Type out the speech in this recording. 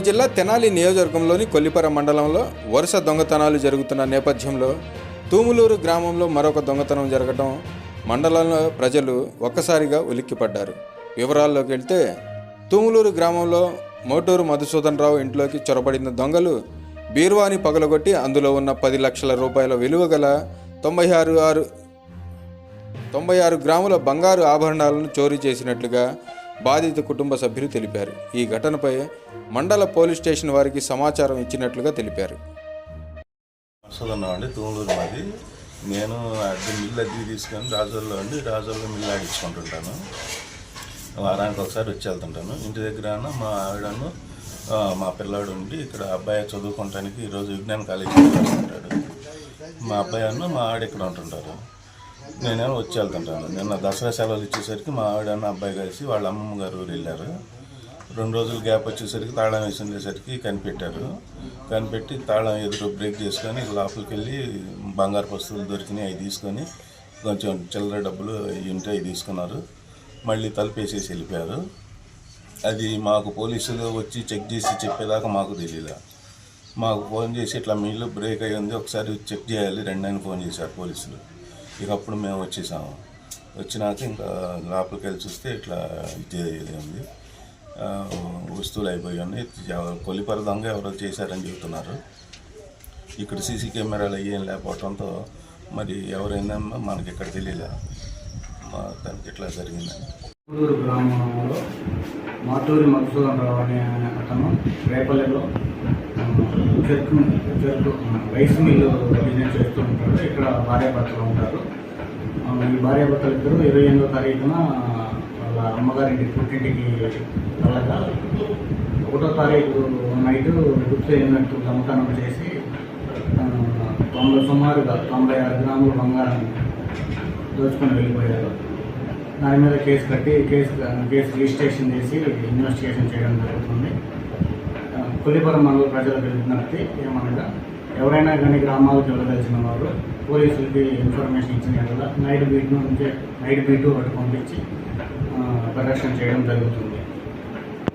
కరీంనగర్ జిల్లా తెనాలి నియోజకవర్గంలోని కొల్లిపర మండలంలో వరుస దొంగతనాలు జరుగుతున్న నేపథ్యంలో తూములూరు గ్రామంలో మరొక దొంగతనం జరగడం మండలంలో ప్రజలు ఒక్కసారిగా ఉలిక్కిపడ్డారు. వివరాల్లోకి వెళ్తే తూములూరు గ్రామంలో మోటూరు మధుసూదన్ రావు ఇంట్లోకి చొరబడిన దొంగలు బీరువాని పగలగొట్టి అందులో ఉన్న పది లక్షల రూపాయల విలువ గల తొంభై ఆరు ఆరు తొంభై ఆరు గ్రాముల బంగారు ఆభరణాలను చోరీ చేసినట్లుగా బాధిత కుటుంబ సభ్యులు తెలిపారు. ఈ ఘటనపై మండల పోలీస్ స్టేషన్ వారికి సమాచారం ఇచ్చినట్లుగా తెలిపారు. మాది. నేను అద్దె మిల్లు అద్దె తీసుకొని రాజోల్లో ఉండి రాజోల్లో మిల్లు ఆడించుకుంటుంటాను. వారానికి ఒకసారి వచ్చి వెళ్తుంటాను. ఇంటి దగ్గర మా ఆవిడను మా పిల్లాడు ఉండి ఇక్కడ అబ్బాయి చదువుకోవటానికి ఈరోజు విజ్ఞాన కాలేజీ ఉంటాడు మా అబ్బాయి అన్న మా ఆవిడ ఇక్కడ ఉంటుంటారు. నేనేమో వచ్చి వెళ్తుంటాను. నిన్న దసరా సెలవులు ఇచ్చేసరికి మా ఆవిడ అన్న అబ్బాయి కలిసి వాళ్ళ అమ్మమ్మ గారు ఊరు వెళ్ళారు. రెండు రోజులు గ్యాప్ వచ్చేసరికి తాళం వేసి ఉండేసరికి కనిపెట్టారు. కనిపెట్టి తాళం ఎదురు బ్రేక్ చేసుకొని లోపలికి వెళ్ళి బంగారు వస్తువులు దొరికినాయి అవి తీసుకొని కొంచెం చిల్లర డబ్బులు అవి ఉంటే అవి తీసుకున్నారు. మళ్ళీ తలుపేసేసి వెళ్ళిపోయారు. అది మాకు పోలీసులు వచ్చి చెక్ చేసి చెప్పేదాకా మాకు తెలియదు మాకు ఫోన్ చేసి ఇట్లా మీలో బ్రేక్ అయ్యింది ఒకసారి చెక్ చేయాలి. రెండైనా ఫోన్ చేశారు పోలీసులు. ఇక అప్పుడు మేము వచ్చేసాము. వచ్చినాక ఇంకా లోపలికి వెళ్ళి చూస్తే ఇట్లా ఇది ఉంది. వస్తువులు అయిపోయి ఉన్నాయి. కొలిపర దొంగ ఎవరో చేశారని చెబుతున్నారు. ఇక్కడ సీసీ కెమెరాలు అయ్యేం లేకపోవడంతో మరి ఎవరైనా మనకి ఇక్కడ తెలియలే. మా దానికి ఇట్లా జరిగిందని ఊరు గ్రామంలో మాటూరి మధుసూదన్ రావు అనే అతను రేపల్లెలో చెరుకు చెరుకు ఆ, రైస్ మిల్లు బిజినెస్ చేస్తూ ఉంటారు. ఇక్కడ భార్యాభర్తలు ఉంటారు. ఈ భార్యాభర్తలు ఇద్దరు ఇరవై ఎనిమిదో తారీఖున వాళ్ళ అమ్మగారింటి పుట్టింటికి వెళ్ళగా ఒకటో తారీఖు నైట్ గుర్తు అయినట్టు దమకనం చేసి తొంభై సుమారుగా తొంభై ఆరు గ్రాముల బంగారం దోచుకొని వెళ్ళిపోయారు. దాని మీద కేసు కట్టి కేసు కేసు రిజిస్ట్రేషన్ చేసి ఇన్వెస్టిగేషన్ చేయడం జరుగుతుంది. ఆ, కొల్లిపురం మండల ప్రజలకు విజ్ఞప్తి ఏమనగా ఎవరైనా కానీ గ్రామాలకు వెళ్ళదలిచిన వారు పోలీసులకి ఇన్ఫర్మేషన్ ఇచ్చిన నైట్ బీట్ నుంచి నైట్ బీటు ఒకటి పంపించి ప్రదర్శన చేయడం జరుగుతుంది.